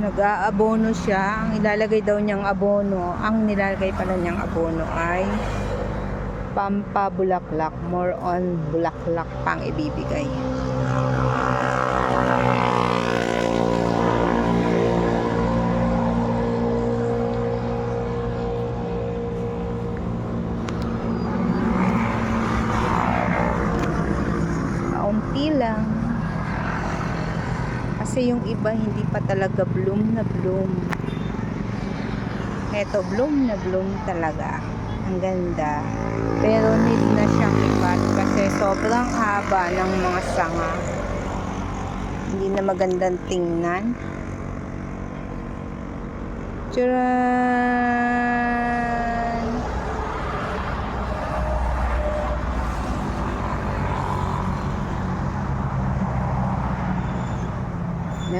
nag-aabono siya. Ang ilalagay daw niyang abono, ang nilalagay pala niyang abono ay pampabulaklak. More on bulaklak pang ibibigay. Kasi yung iba hindi pa talaga bloom na bloom. Eto, bloom na bloom talaga. Ang ganda. Pero need na siyang ipat kasi sobrang haba ng mga sanga. Hindi na magandang tingnan. Tcharan!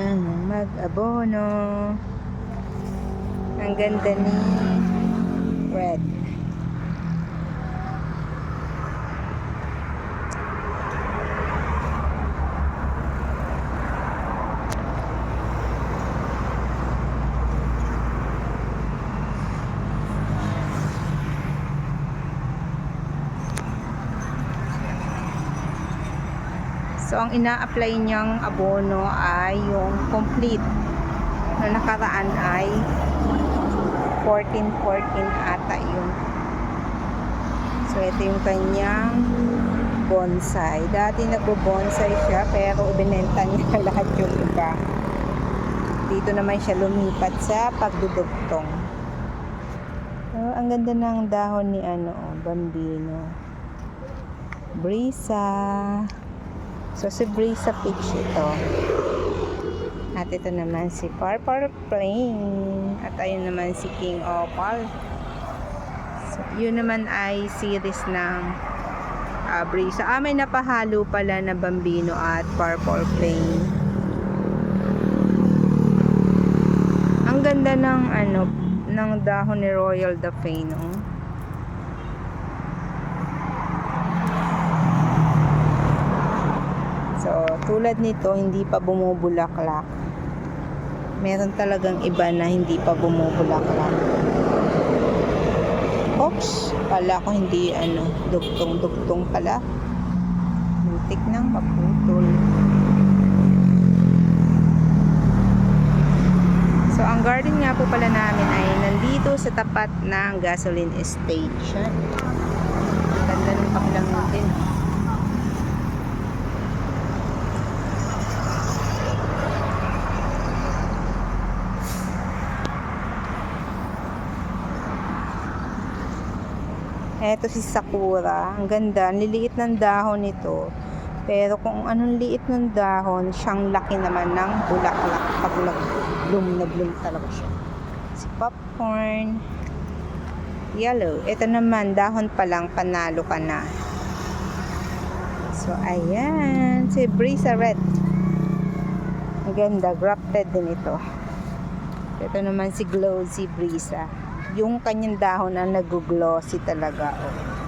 Nang mag-abono. Ang ganda ni Red. So, ang ina-apply niyang abono ay yung complete na nakaraan ay 14-14 ata yun. So, ito yung kanyang bonsai. Dati nagbo-bonsai siya pero ibinenta niya lahat yung iba. Dito naman siya lumipat sa pagdudugtong. So, ang ganda ng dahon ni ano, oh, bambino. Brisa. So, si Brisa Peach ito. At ito naman si Purple Plain. At ayun naman si King Opal. So, yun naman ay series ng uh, Brisa. Ah, may napahalo pala na Bambino at Purple Plain. Ang ganda ng ano, ng dahon ni Royal Dauphin, oh. So, tulad nito, hindi pa bumubulaklak. Meron talagang iba na hindi pa bumubulaklak. Oops! Pala ko hindi, ano, dugtong-dugtong pala. Muntik nang maputol. So, ang garden nga po pala namin ay nandito sa tapat ng gasoline station. Ganda ng pakilang natin. Eto si Sakura. Ang ganda. Ang liliit ng dahon nito. Pero kung anong liit ng dahon, siyang laki naman ng bulaklak. Pagulag. Bloom na bloom talaga siya. Si popcorn. Yellow. Ito naman, dahon pa lang, panalo ka na. So, ayan. Si Brisa Red. Ang ganda. Grafted din ito. Ito naman si Glowsy Brisa yung kanyang dahon na nag-glossy talaga. Oh.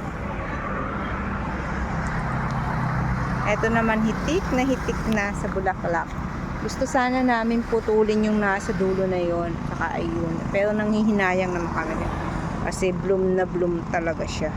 Ito naman hitik na hitik na sa bulaklak. Gusto sana namin putulin yung nasa dulo na yon Saka ayun. Pero nanghihinayang naman kami. Kasi bloom na bloom talaga siya.